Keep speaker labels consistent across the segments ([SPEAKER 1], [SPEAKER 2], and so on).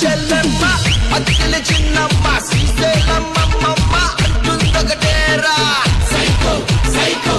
[SPEAKER 1] చెల్లెమ్మ అత్తిలి చిన్నమ్మ శ్రీశైలమ్మమ్మ అంటుందొకటేరా సైకో సైకో.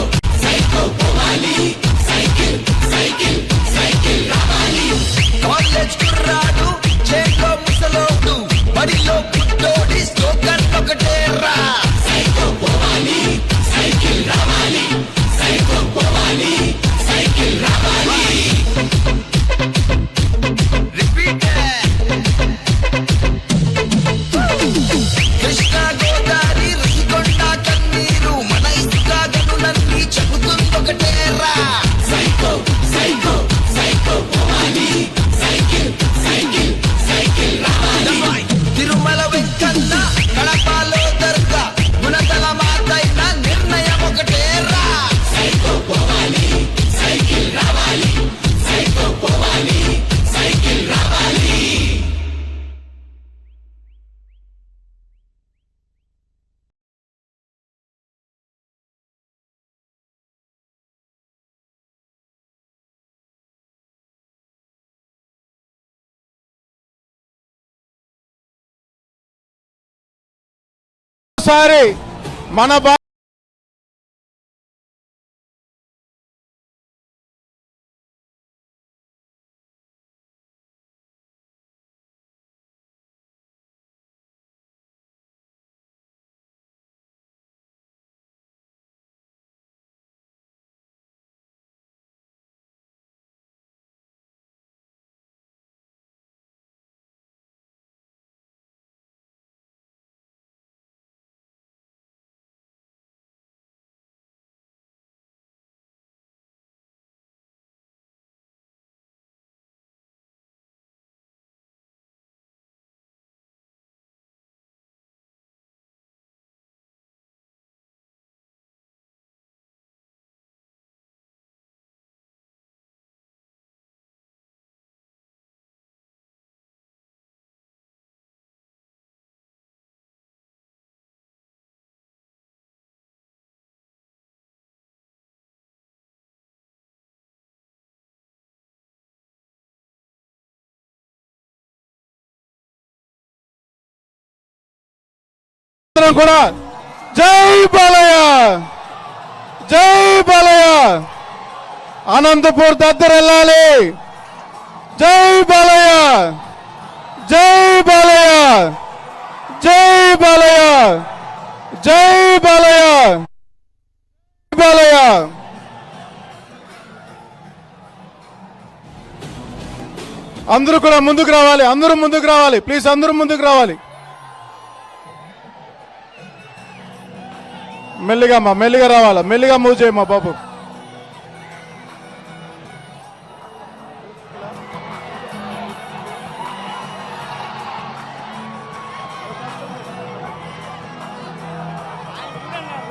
[SPEAKER 1] మరోసారి మన
[SPEAKER 2] అందరం కూడా జై బాలయ్య! జై బాలయ్య! అనంతపూర్ దగ్గర వెళ్ళాలి. జై బాలయ్య! జై బాలయ్య! జై బాలయ్య! జై బాలయ్య! బాలయ్య! అందరూ కూడా ముందుకు రావాలి. అందరూ ముందుకు రావాలి. ప్లీజ్ అందరూ ముందుకు రావాలి. మెల్లిగా అమ్మా మెల్లిగా రావాలా? మెల్లిగా మూవ్ చేయమ్మా బాబు.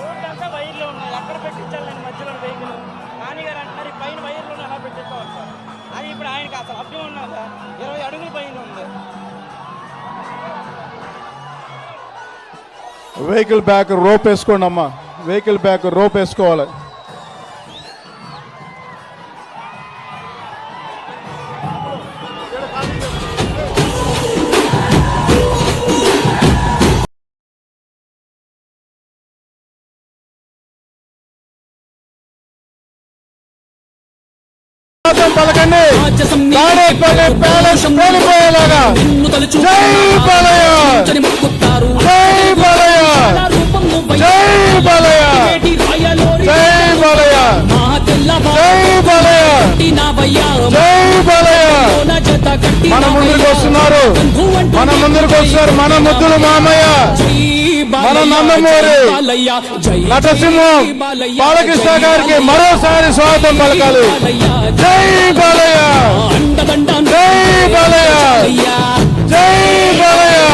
[SPEAKER 3] రోడ్డు అంతా పెట్టించాలి మధ్యలో పైన వైర్లో అలా పెట్టించుకోవాలి సార్ అది ఇప్పుడు ఆయనకి అసలు అడ్డం ఉన్నదా ఇరవై అడుగులు పైన ఉంది.
[SPEAKER 2] వెహికల్ బ్యాక్ రోప్ వేసుకోండి అమ్మా. వెహికల్ బ్యాక్ రోప్ వేసుకోవాలి. పలకండి. ప్యాలెస్ పేలిపోయేలాగా జై బాలయ్య! జై బాలయ్య మన ముందుకు వస్తున్నారు. మన ముందుకు వస్తున్నారు. మన ముద్దులు మామయ్య. మన నందమూరి. నటసింహం. బాలకృష్ణ గారికి మరోసారి స్వాగతం పలకాలి. జై బాలయ్య. జై బాలయ్య. జై బాలయ్య.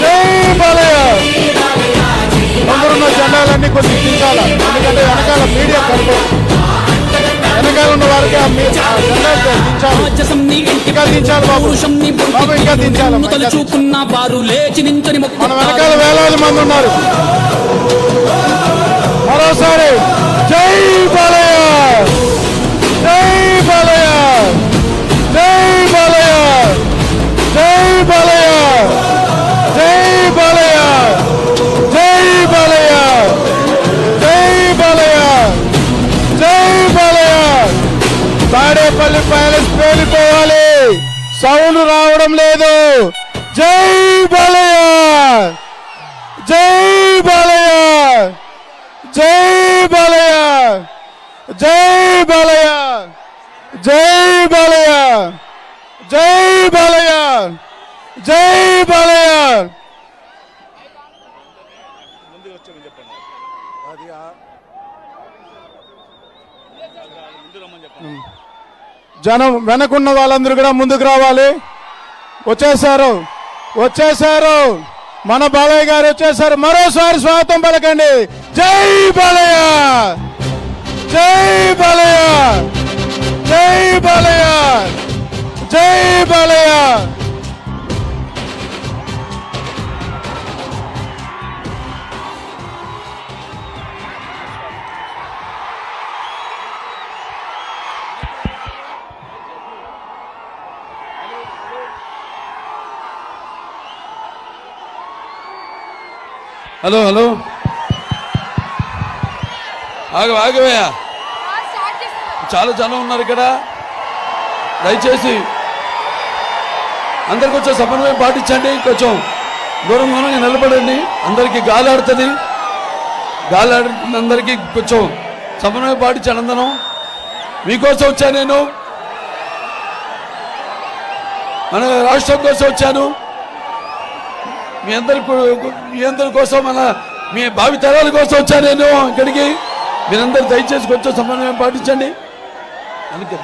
[SPEAKER 2] జై బాలయ్య. ముందున్న జెండాలన్నీ కొన్ని తీసాల ఎందుకంటే వెనకాల మీడియా కనపడు ఉన్న
[SPEAKER 4] వారికి
[SPEAKER 2] ఇంకా దించాలి. వెనకాల వేలాది మంది ఉన్నారు. మరోసారి జై బాల తాడేపల్లి ప్యాలెస్ పేలిపోవాలి. సౌండ్ రావడం లేదు. జై బాలయ్య! జై బాలయ్య! జై బాలయ్య! జై బాలయ్య! జై బాలయ్య! జై బాలయ్య! జై బాలయ్య! జనం వెనకున్న వాళ్ళందరూ కూడా ముందుకు రావాలి. వచ్చేసారు వచ్చేసారు మన బాలయ్య గారు వచ్చేసారు మరోసారి స్వాగతం పలకండి. జై బాలయ్య! జై బాలయ్య! జై బాలయ్య! జై బాలయ్య!
[SPEAKER 5] Hello hello. ఆగ ఆగవయ్యా చాలా జనం ఉన్నారు ఇక్కడ. దయచేసి అందరికి కొంచెం సమన్వయం పాటించండి. కొంచెం దూరం దూరంగా నిలబడండి. అందరికీ గాలి ఆడుతుంది. గాలి ఆడుతుంది అందరికీ కొంచెం సమన్వయం పాటించండి అందరం. మీకోసం వచ్చాను నేను. మన రాష్ట్రం కోసం వచ్చాను. మీ అందరి మీ అందరి కోసం మన మీ భావి తరాల కోసం వచ్చాను నేను ఇక్కడికి. మీరందరూ దయచేసి కొంచెం సమన్వయం పాటించండి. అందుకే.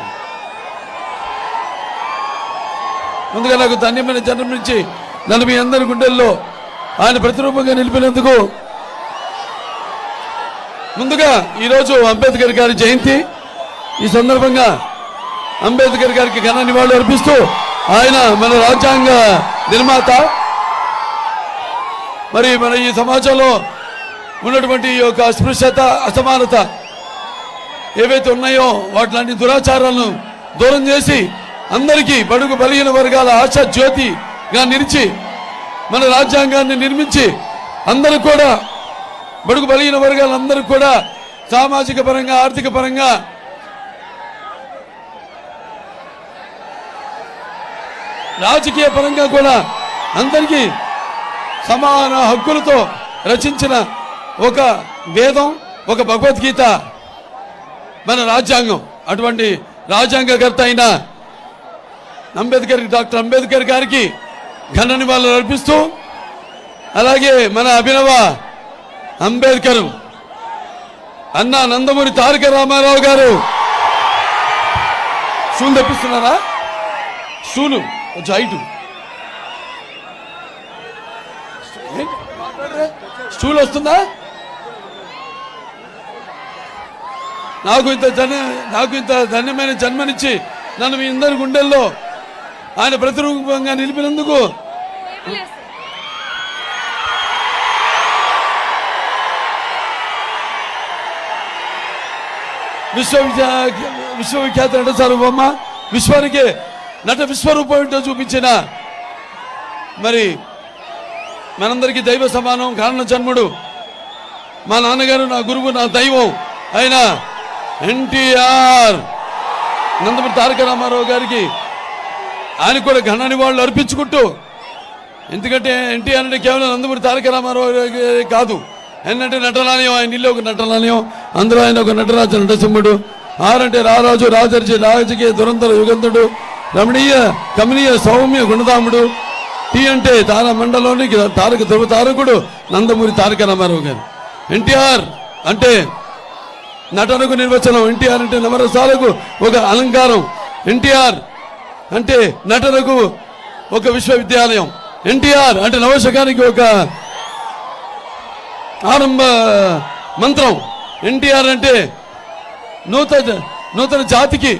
[SPEAKER 5] ముందుగా నాకు ధన్యమైన జన్మనిచ్చి నన్ను మీ అందరి గుండెల్లో ఆయన ప్రతిరూపంగా నిలిపినందుకు ముందుగా ఈరోజు అంబేద్కర్ గారి జయంతి. ఈ సందర్భంగా అంబేద్కర్ గారికి ఘన నివాళులు అర్పిస్తూ ఆయన మన రాజ్యాంగ నిర్మాత మరి మన ఈ సమాజంలో ఉన్నటువంటి ఈ యొక్క అస్పృశ్యత అసమానత ఏవైతే ఉన్నాయో వాటిలాంటి దురాచారాలను దూరం చేసి అందరికీ బడుగు బలిగిన వర్గాల ఆశ జ్యోతిగా నిలిచి మన రాజ్యాంగాన్ని నిర్మించి అందరూ కూడా బడుగు బలిగిన వర్గాలందరూ కూడా సామాజిక పరంగా ఆర్థిక పరంగా రాజకీయ పరంగా కూడా అందరికీ సమాన హక్కులతో రచించిన ఒక వేదం ఒక భగవద్గీత మన రాజ్యాంగం. అటువంటి రాజ్యాంగకర్త అయిన అంబేద్కర్ డాక్టర్ అంబేద్కర్ గారికి ఘన నివాళులు అర్పిస్తూ అలాగే మన అభినవ అంబేద్కర్ అన్న నందమూరి తారక రామారావు గారు. షూలు తెప్పిస్తున్నారా? షూలు కొంచెం హైటు ఏంటి? మాట్లాడరే? స్టూల్ వస్తుందా? నాకు ఇంత ధన్య నాకు ఇంత ధన్యమైన జన్మనిచ్చి నన్ను మీ అందరి గుండెల్లో ఆయన ప్రతిరూపంగా నిలిపినందుకు విశ్వవిద్యా విశ్వవిఖ్యాత నట సార్వభౌమ విశ్వానికి నట విశ్వరూపం ఏంటో చూపించిన మరి మనందరికీ దైవ సమానం కారణ జన్ముడు మా నాన్నగారు నా గురువు నా దైవం ఆయన ఎన్టీఆర్. నందమూరి తారక రామారావు గారికి ఆయన కూడా ఘన నివాళులు అర్పించుకుంటూ ఎందుకంటే ఎన్టీఆర్ అంటే కేవలం నందమూరి తారక రామారావు కాదు. ఎన్నంటే నటనాలయం ఆయన ఇల్లు ఒక నటనాలయం. అందులో ఆయన ఒక నటరాజు నటసింహుడు. ఆరంటే రారాజు రాజర్జి రాజకీయ దురంతర యుగంధుడు. రమణీయ కమనీయ సౌమ్య గుణధాముడు. టీ అంటే తార మండలంలోనికి తారక ధ్రువ తారకుడు నందమూరి తారక రామారావు గారు. ఎన్టీఆర్ అంటే నటనకు నిర్వచనం ఎన్టీఆర్ అంటే నవరసాలకు ఒక అలంకారం. ఎన్టీఆర్ అంటే నటనకు ఒక విశ్వవిద్యాలయం. ఎన్టీఆర్ అంటే నవశకానికి ఒక ఆరంభ మంత్రం. ఎన్టీఆర్ అంటే నూతన నూతన జాతికి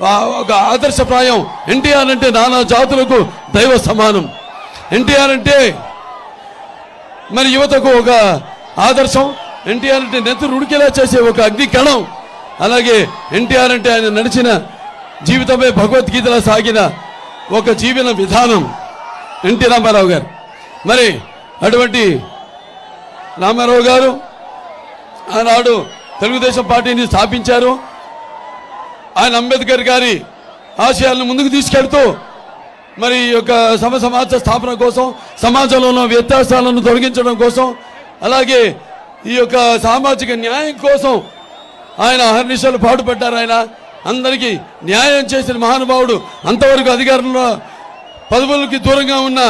[SPEAKER 5] ఒక ఆదర్శప్రాయం ఎన్టీఆర్ అంటే నానా జాతులకు దైవ సమానం. ఎన్టీఆర్ అంటే మరి యువతకు ఒక ఆదర్శం. ఎన్టీఆర్ అంటే నెత్తురు ఉడికేలా చేసే ఒక అగ్ని కణం అలాగే ఎన్టీఆర్ అంటే ఆయన నడిచిన జీవితమే భగవద్గీతలా సాగిన ఒక జీవన విధానం. ఎన్టీ రామారావు గారు. మరి అటువంటి రామారావు గారు ఆనాడు తెలుగుదేశం పార్టీని స్థాపించారు. ఆయన అంబేద్కర్ గారి ఆశయాలను ముందుకు తీసుకెళ్తూ మరి ఈ యొక్క సమ సమాజ స్థాపన కోసం సమాజంలో ఉన్న వ్యత్యాసాలను తొలగించడం కోసం అలాగే ఈ యొక్క సామాజిక న్యాయం కోసం ఆయన అహర్నిశలు పాటుపడ్డారు ఆయన. అందరికీ న్యాయం చేసిన మహానుభావుడు అంతవరకు అధికారంలో పదవులకి దూరంగా ఉన్న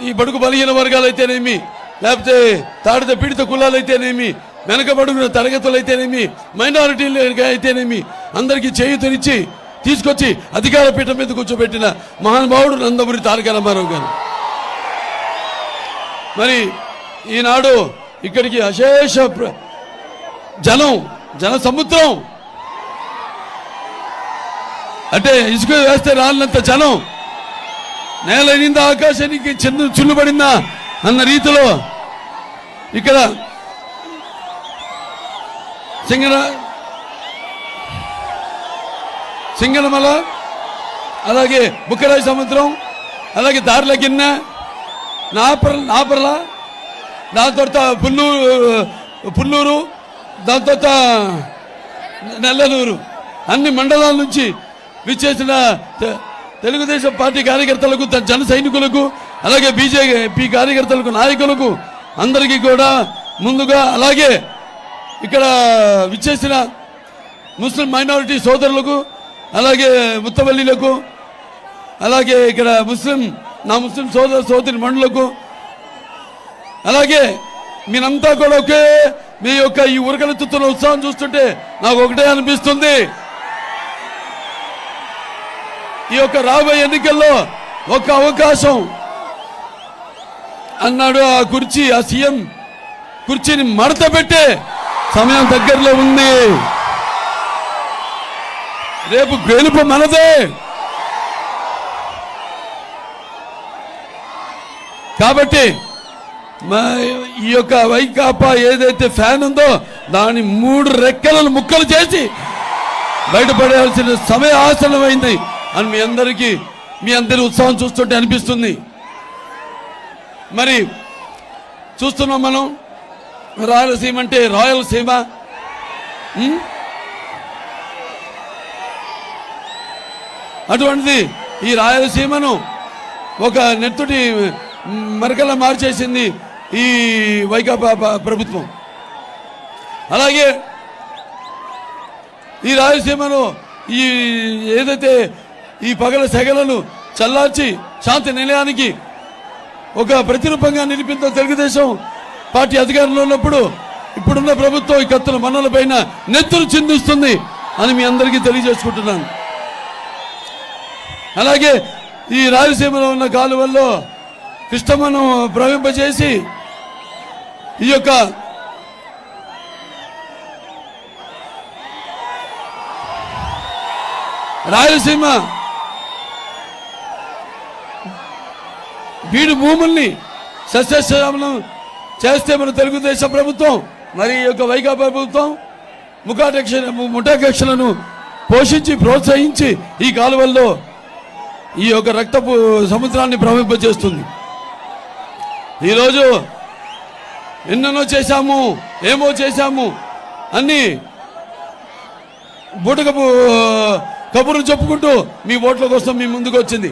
[SPEAKER 5] ఈ బడుగు బలహీన వర్గాలు అయితేనేమి లేకపోతే తాడిత పీడిత కులాలు అయితేనేమి తరగతులు అయితేనేమి మైనారిటీలు అయితేనేమి అందరికీ చేయుతనిచ్చి తీసుకొచ్చి అధికార పీఠం మీద కూర్చోబెట్టిన మహానుభావుడు నందమూరి తారక రామారావు గారు. మరి ఈనాడు ఇక్కడికి అశేష జనం జన సముద్రం. అంటే ఇసుక వేస్తే రాలినంత జనం. నేల నింద ఆకాశానికి చిన్న చుల్లుబడిందా అన్న రీతిలో ఇక్కడ సింగన సింగనమల అలాగే బుక్కరాజ సముద్రం అలాగే దారిల గిన్నె నాపర నాపరల దాని తర్వాత పుల్లూరు పుల్లూరు దాని తర్వాత నెల్లనూరు అన్ని మండలాల నుంచి విచ్చేసిన తె- తెలుగుదేశం పార్టీ కార్యకర్తలకు జన సైనికులకు అలాగే బీజేపీ కార్యకర్తలకు నాయకులకు అందరికీ కూడా ముందుగా అలాగే ఇక్కడ విచ్చేసిన ముస్లిం మైనారిటీ సోదరులకు అలాగే ముత్తవల్లిలకు అలాగే ఇక్కడ ముస్లిం నా ముస్లిం సోదర సోదరి మండలకు అలాగే మీరంతా కూడా ఒకే మీ యొక్క ఈ ఉరకలెత్తుతున్న ఉత్సాహం చూస్తుంటే నాకు ఒకటే అనిపిస్తుంది. ఈ యొక్క రాబోయే ఎన్నికల్లో ఒక అవకాశం అన్నాడు ఆ కుర్చీ ఆ సీఎం కుర్చీని మడత పెట్టే సమయం దగ్గరలో ఉంది. రేపు గెలుపు మనదే. కాబట్టి ఈ యొక్క వైకాపా ఏదైతే ఫ్యాన్ ఉందో దాని మూడు రెక్కలను ముక్కలు చేసి బయటపడాల్సిన సమయ ఆసనమైంది అని మీ అందరికీ మీ అందరి ఉత్సాహం చూస్తుంటే అనిపిస్తుంది. మరి చూస్తున్నాం మనం. రాయలసీమ అంటే రాయలసీమ అటువంటిది ఈ రాయలసీమను ఒక నెత్తుటి మరకల మార్చేసింది ఈ వైకాపా ప్రభుత్వం. అలాగే ఈ రాయలసీమను ఈ ఏదైతే ఈ పగల సెగలను చల్లార్చి శాంతి నిలయానికి ఒక ప్రతిరూపంగా నిలిపిందో తెలుగుదేశం పార్టీ అధికారంలో ఉన్నప్పుడు ఇప్పుడున్న ప్రభుత్వం ఈ కత్తుల మన్నల పైన నెత్తులు చిందిస్తుంది అని మీ అందరికీ తెలియజేసుకుంటున్నాను. అలాగే ఈ రాయలసీమలో ఉన్న కాలువల్లో కృష్ణమను ప్రవింపజేసి ఈ యొక్క రాయలసీమ బీడు భూముల్ని సస్యశ్యామలం చేస్తే మన తెలుగుదేశం ప్రభుత్వం మరి యొక్క వైకాపా ప్రభుత్వం ముఖాటక్ష ముఠాకక్షలను పోషించి ప్రోత్సహించి ఈ కాలువల్లో ఈ యొక్క రక్తపు సముద్రాన్ని ప్రవహింపజేస్తుంది ఈరోజు ఎన్నెన్నో చేశాము ఏమో చేశాము అన్ని బుటకపు కబుర్లు చెప్పుకుంటూ మీ ఓట్ల కోసం మీ ముందుకు వచ్చింది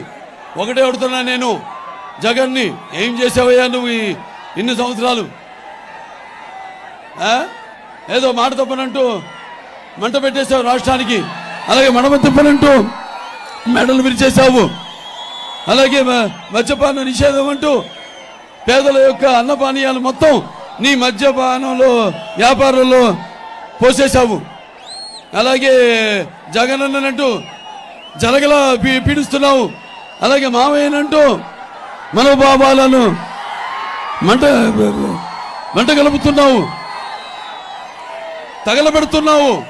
[SPEAKER 5] ఒకటే అడుగుతున్నా నేను జగన్ని ఏం చేసావయ్యా నువ్వు ఇన్ని సంవత్సరాలు. ఏదో మాట తప్పనంటూ మంట పెట్టేశావు రాష్ట్రానికి. అలాగే మడమ తిప్పనంటూ మెడలు విరిచేశావు. అలాగే మ- మద్యపాన నిషేధం అంటూ పేదల యొక్క అన్నపానీయాలు మొత్తం నీ మద్యపానంలో వ్యాపారంలో పోసేశావు. అలాగే జగనన్ననంటూ జలగల పీ- పీడిస్తున్నావు. అలాగే మావయ్యనంటూ మనోభావాలను మంట మంట కలుపుతున్నావు. తగలబెడుతున్నావు.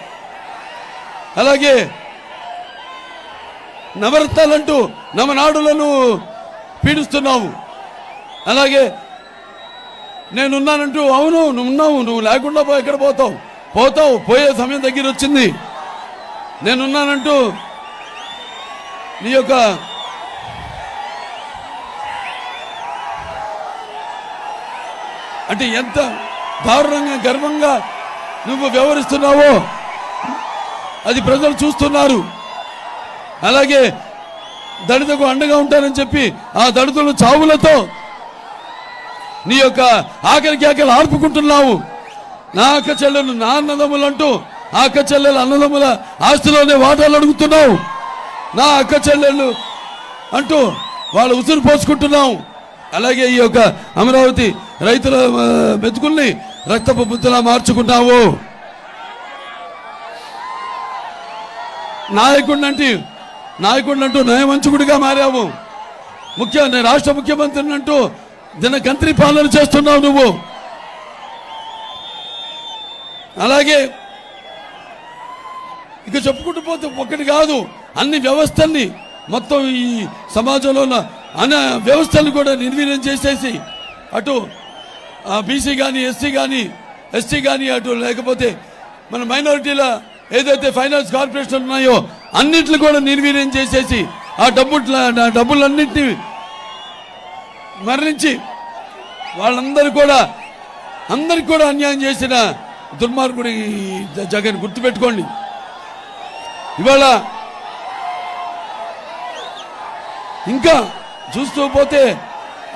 [SPEAKER 5] అలాగే నవరత్నాలంటూ నవనాడులను పీడిస్తున్నావు. అలాగే నేనున్నానంటూ అవును నువ్వు ఉన్నావు నువ్వు లేకుండా పో ఎక్కడ పోతావు? పోతావు పోయే సమయం దగ్గర వచ్చింది నేనున్నానంటూ నీ యొక్క అంటే ఎంత దారుణంగా గర్వంగా నువ్వు వ్యవహరిస్తున్నావో అది ప్రజలు చూస్తున్నారు. అలాగే దళితకు అండగా ఉంటానని చెప్పి ఆ దళితులు చావులతో నీ యొక్క ఆకలి కేకలు ఆర్పుకుంటున్నావు. నా అక్క చెల్లెలు నా అన్నదమ్ములు అంటూ ఆ అక్క చెల్లెలు అన్నదమ్ముల ఆస్తిలోనే వాటాలు అడుగుతున్నావు. నా అక్క చెల్లెళ్ళు అంటూ వాళ్ళు ఉసురు పోసుకుంటున్నావు. అలాగే ఈ యొక్క అమరావతి రైతుల మెతుకుల్ని రక్తపు బుద్ధలా మార్చుకున్నావు నాయకుడినంటే నాయకుడినంటూ నయమంచుకుడిగా మారావు. ముఖ్య రాష్ట్ర ముఖ్యమంత్రిని అంటూ దినకంత్రి పాలన చేస్తున్నావు నువ్వు. అలాగే ఇక చెప్పుకుంటూ పోతే ఒక్కటి కాదు అన్ని వ్యవస్థల్ని మొత్తం ఈ సమాజంలో ఉన్న అన్న వ్యవస్థలు కూడా నిర్వీర్యం చేసేసి అటు బీసీ కానీ ఎస్సీ కానీ ఎస్టీ కానీ అటు లేకపోతే మన మైనారిటీల ఏదైతే ఫైనాన్స్ కార్పొరేషన్ ఉన్నాయో అన్నింటిని కూడా నిర్వీర్యం చేసేసి ఆ డబ్బు డబ్బులన్నింటినీ మరణించి వాళ్ళందరూ కూడా అందరికి కూడా అన్యాయం చేసిన దుర్మార్గుడి జ- జగన్ గుర్తుపెట్టుకోండి. ఇవాళ ఇంకా చూస్తూ పోతే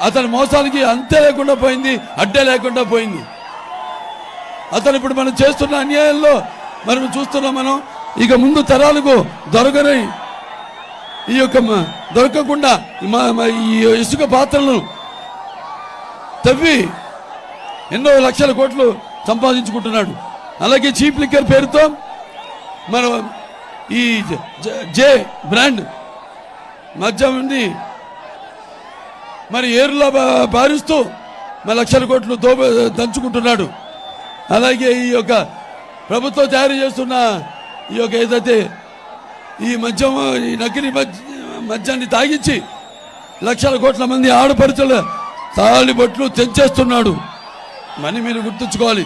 [SPEAKER 5] అతని మోసానికి అంతే లేకుండా పోయింది అడ్డే లేకుండా పోయింది. అతను ఇప్పుడు మనం చేస్తున్న అన్యాయంలో మనం చూస్తున్నాం మనం ఇక ముందు తరాలకు దొరకని ఈ యొక్క దొరకకుండా ఈ ఈ ఇసుక పాత్రలను తవ్వి ఎన్నో లక్షల కోట్లు సంపాదించుకుంటున్నాడు. అలాగే చీప్ లిక్కర్ పేరుతో మనం ఈ జే బ్రాండ్ మద్యం ఉంది. మరి ఏరులా బా- బారిస్తూ మరి లక్షల కోట్లు దోబ దంచుకుంటున్నాడు. అలాగే ఈ యొక్క ప్రభుత్వం తయారు చేస్తున్న ఈ యొక్క ఏదైతే ఈ మద్యం ఈ నకిలీ మద్యాన్ని తాగించి లక్షల కోట్ల మంది ఆడపడుచుల తాళిబొట్లు తెంచేస్తున్నాడు. మని మీరు గుర్తుంచుకోవాలి.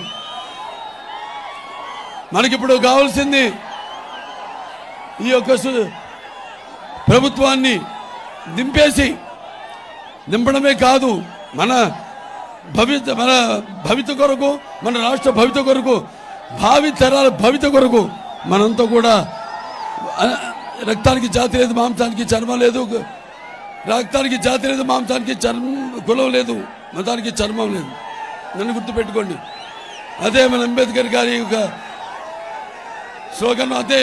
[SPEAKER 5] మనకిప్పుడు కావాల్సింది ఈ యొక్క ప్రభుత్వాన్ని దింపేసి నింపడమే కాదు మన భవిత మన భవిత కొరకు మన రాష్ట్ర భవిత కొరకు భావి తరాల భవిత కొరకు మనంతా కూడా రక్తానికి జాతి లేదు మాంసానికి చర్మం లేదు రక్తానికి జాతి లేదు మాంసానికి చర్మం కులం లేదు మతానికి చర్మం లేదు. నన్ను గుర్తుపెట్టుకోండి. అదే మన అంబేద్కర్ గారి యొక్క స్లోగన్ అదే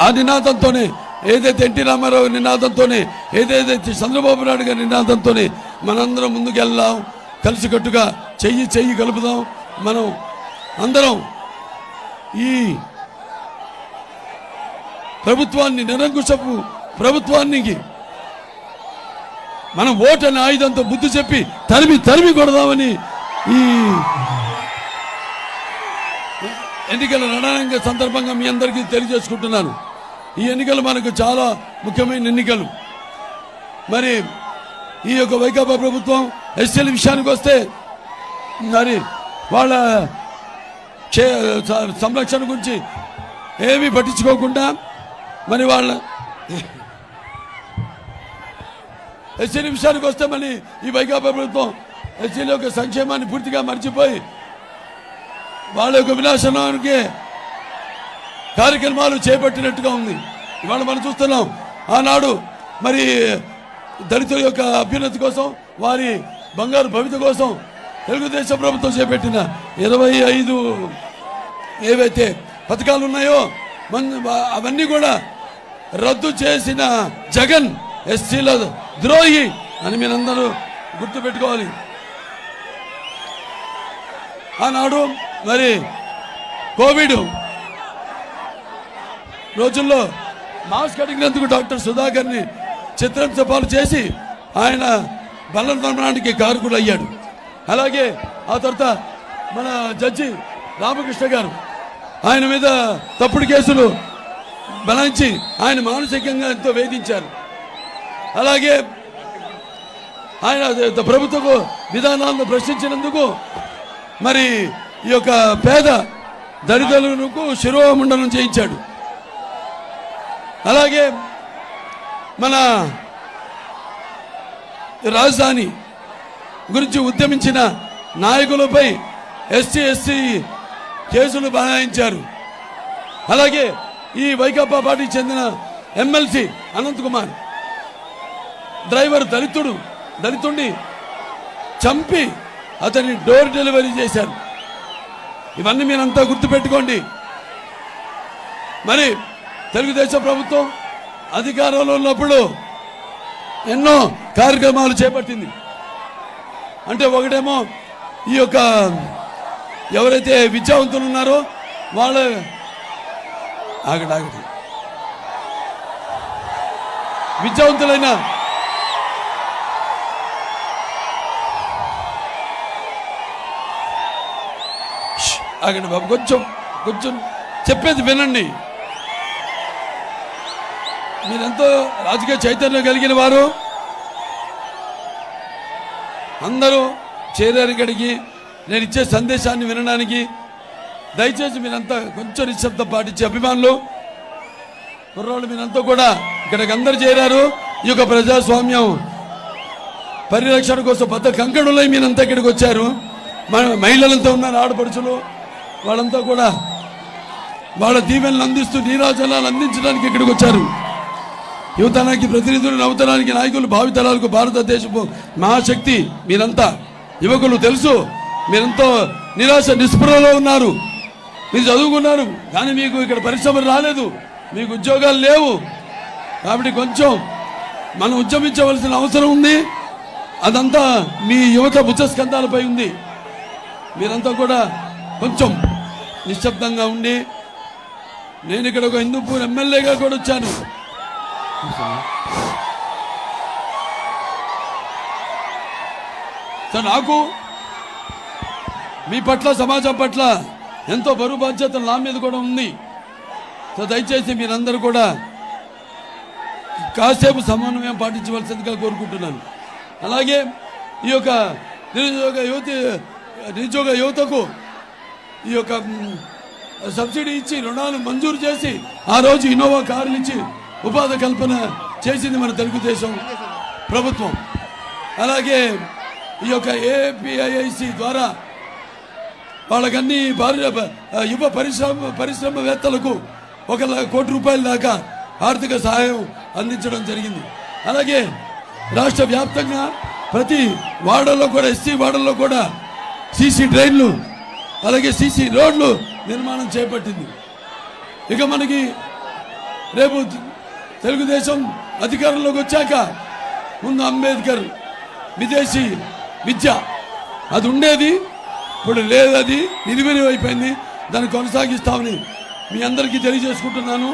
[SPEAKER 5] ఆ నినాదంతోనే ఏదైతే ఎన్టీ రామారావు నినాదంతోనే ఏదైతే చంద్రబాబు నాయుడు గారి నినాదంతోనే మనందరం ముందుకు వెళ్దాం కలిసికట్టుగా చెయ్యి చెయ్యి కలుపుదాం. మనం అందరం ఈ ప్రభుత్వాన్ని నిరంకుశపు ప్రభుత్వానికి మనం ఓటని ఆయుధంతో బుద్ధి చెప్పి తరిమి తరిమి కొడదామని ఈ ఎన్నికల రణరంగ సందర్భంగా మీ అందరికీ తెలియజేసుకుంటున్నాను. ఈ ఎన్నికలు మనకు చాలా ముఖ్యమైన ఎన్నికలు. మరి ఈ యొక్క వైకాపా ప్రభుత్వం ఎస్సీల విషయానికి వస్తే మరి వాళ్ళ చే సంరక్షణ గురించి ఏమీ పట్టించుకోకుండా మరి వాళ్ళ ఎస్సీల విషయానికి వస్తే మళ్ళీ ఈ వైకాపా ప్రభుత్వం ఎస్సీల యొక్క సంక్షేమాన్ని పూర్తిగా మర్చిపోయి వాళ్ళ యొక్క వినాశనానికి కార్యక్రమాలు చేపట్టినట్టుగా ఉంది. ఇవాళ మనం చూస్తున్నాం ఆనాడు మరి దళితుల యొక్క అభ్యున్నతి కోసం వారి బంగారు భవిత కోసం తెలుగుదేశం ప్రభుత్వం చేపట్టిన ఇరవై ఐదు ఏవైతే పథకాలు ఉన్నాయో అవన్నీ కూడా రద్దు చేసిన జగన్ ఎస్సీల ద్రోహి అని మీరందరూ గుర్తుపెట్టుకోవాలి. ఆనాడు మరి కోవిడ్ రోజుల్లో మాస్క్ కడిగినందుకు డాక్టర్ సుధాకర్ని చిత్రహింస పాలు చేసి ఆయన బలం మరణానికి కారకుడు అయ్యాడు అలాగే ఆ తర్వాత మన జడ్జి రామకృష్ణ గారు ఆయన మీద తప్పుడు కేసులు బలాయించి ఆయన మానసికంగా ఎంతో వేధించారు. అలాగే ఆయన ప్రభుత్వ విధానాలను ప్రశ్నించినందుకు మరి ఈ యొక్క పేద దళితులకు శిరోమండలం చేయించాడు. అలాగే మన రాజధాని గురించి ఉద్యమించిన నాయకులపై ఎస్సీ ఎస్సీ కేసులు బనాయించారు. అలాగే ఈ వైకాపా పార్టీకి చెందిన ఎమ్మెల్సీ అనంత్ కుమార్ డ్రైవర్ దళితుడు దళితుడిని చంపి అతన్ని డోర్ డెలివరీ చేశారు. ఇవన్నీ మీరంతా గుర్తుపెట్టుకోండి. మరి తెలుగుదేశం ప్రభుత్వం అధికారంలో ఉన్నప్పుడు ఎన్నో కార్యక్రమాలు చేపట్టింది. అంటే ఒకటేమో ఈ యొక్క ఎవరైతే విద్యావంతులు ఉన్నారో వాళ్ళ ఆగడాగడి విద్యావంతులైన ఆగండి బాబు కొంచెం కొంచెం చెప్పేది వినండి. మీరెంతో రాజకీయ చైతన్యం కలిగిన వారు. అందరూ చేరారు ఇక్కడికి. నేను ఇచ్చే సందేశాన్ని వినడానికి దయచేసి మీరంతా కొంచెం నిశ్శబ్దం పాటించే అభిమానులు. కుర్రోళ్ళు మీరంతా కూడా ఇక్కడికి అందరు చేరారు. ఈ యొక్క ప్రజాస్వామ్యం పరిరక్షణ కోసం పెద్ద కంకణులై మీరంతా ఇక్కడికి వచ్చారు. మన మహిళలంతా ఉన్నారు ఆడపడుచులు. వాళ్ళంతా కూడా వాళ్ళ దీవెనలు అందిస్తూ నీరాజనాలు అందించడానికి ఇక్కడికి వచ్చారు. యువతనానికి ప్రతినిధులు నవతనానికి నాయకులు భావితరాలకు భారతదేశపు మహాశక్తి మీరంతా యువకులు తెలుసు మీరంతో నిరాశ నిస్పృహలో ఉన్నారు. మీరు చదువుకున్నారు కానీ మీకు ఇక్కడ పరిశ్రమలు రాలేదు మీకు ఉద్యోగాలు లేవు. కాబట్టి కొంచెం మనం ఉద్యమించవలసిన అవసరం ఉంది. అదంతా మీ యువత భుజస్కంధాలపై ఉంది. మీరంతా కూడా కొంచెం నిశ్శబ్దంగా ఉండి నేను ఇక్కడ ఒక హిందూపూర్ ఎమ్మెల్యేగా కూడా వచ్చాను. సో నాకు మీ పట్ల సమాజం పట్ల ఎంతో బరువు బాధ్యత నా మీద కూడా ఉంది. సో దయచేసి మీరందరూ కూడా కాసేపు సమన్వయం పాటించవలసిందిగా కోరుకుంటున్నాను. అలాగే ఈ యొక్క నిరుద్యోగ యువతి నిరుద్యోగ యువతకు ఈ యొక్క సబ్సిడీ ఇచ్చి రుణాలు మంజూరు చేసి ఆ రోజు ఇన్నోవా కార్లు ఇచ్చి ఉపాధి కల్పన చేసింది మన తెలుగుదేశం ప్రభుత్వం. అలాగే ఈ యొక్క ఏపీఐఐసి ద్వారా వాళ్ళకన్నీ భార్య యువ పరిశ్రమ పరిశ్రమవేత్తలకు ఒక కోటి రూపాయల దాకా ఆర్థిక సహాయం అందించడం జరిగింది. అలాగే రాష్ట్ర వ్యాప్తంగా ప్రతి వాడల్లో కూడా ఎస్సీ వాడల్లో కూడా సీసీ డ్రైన్లు అలాగే సీసీ రోడ్లు నిర్మాణం చేపట్టింది. ఇక మనకి రేపు తెలుగుదేశం అధికారంలోకి వచ్చాక ముందు అంబేద్కర్ విదేశీ విద్య. అది ఉండేది ఇప్పుడు లేదు అది నిర్వీర్యం అయిపోయింది. దాన్ని కొనసాగిస్తామని మీ అందరికీ తెలియజేసుకుంటున్నాను.